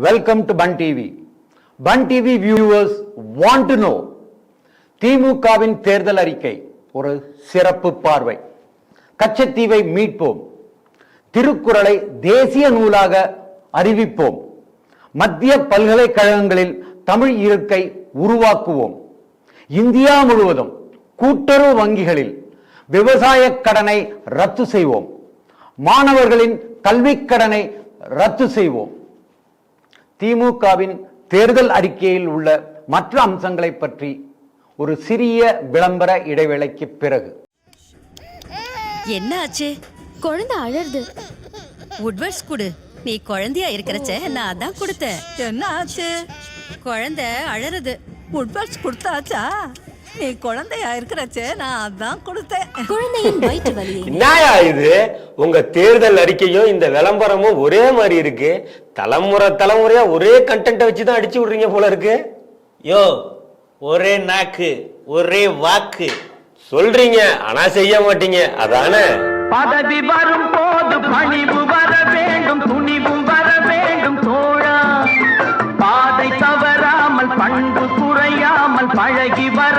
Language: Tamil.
Welcome to Fun TV Fun TV viewers want to know திமுகவின் தேர்தல் அறிக்கை ஒரு சிறப்பு பார்வை. கச்சத்தீவை மீட்போம். திருக்குறளை தேசிய நூலாக அறிவிப்போம். மத்திய பல்கலைக்கழகங்களில் தமிழ் இருக்கை உருவாக்குவோம். இந்தியா முழுவதும் கூட்டுறவு வங்கிகளில் விவசாய கடனை ரத்து செய்வோம். மாணவர்களின் கல்விக் கடனை ரத்து செய்வோம். திமுகவின் தேர்தல் அறிக்கையில் உள்ள மற்ற அம்சங்களை பற்றி ஒரு சிறிய விளம்பர இடைவேளைக்கு பிறகு. என்ன ஆச்சு குழந்தை அழறது. உட்வர்ஸ் குடு. நீ குழந்தையா இருக்கிறச்ச நான் அதான் கொடுத்தேன். என்ன ஆச்சு குழந்தை அழறது. உட்வர்ஸ் கொடுத்தாச்சா? நீ குழந்தையா இருக்கிறச்சே நான் அதான் கொடுத்தேன். குழந்தையின் வயிற்று வலியை என்னயா இது? உங்க தேர்தல் அறிக்கையும் இந்த விளம்பரமும் ஒரே மாதிரி இருக்கு. தலைமுறை தலைமுறையா ஒரே கண்டென்ட்டை வச்சு தான் அடிச்சு விடுறீங்க போல இருக்கு. யோ ஒரே நாக்கு ஒரே வாக்கு. சொல்றீங்க ஆனா செய்ய மாட்டீங்க. அதானே? பதவி வரும் போது பணிவு வர வேண்டும் துணிவும் வர வேண்டும் தோழா. பாதை தவறாமல் பண்பு குறையாமல் பழகி வர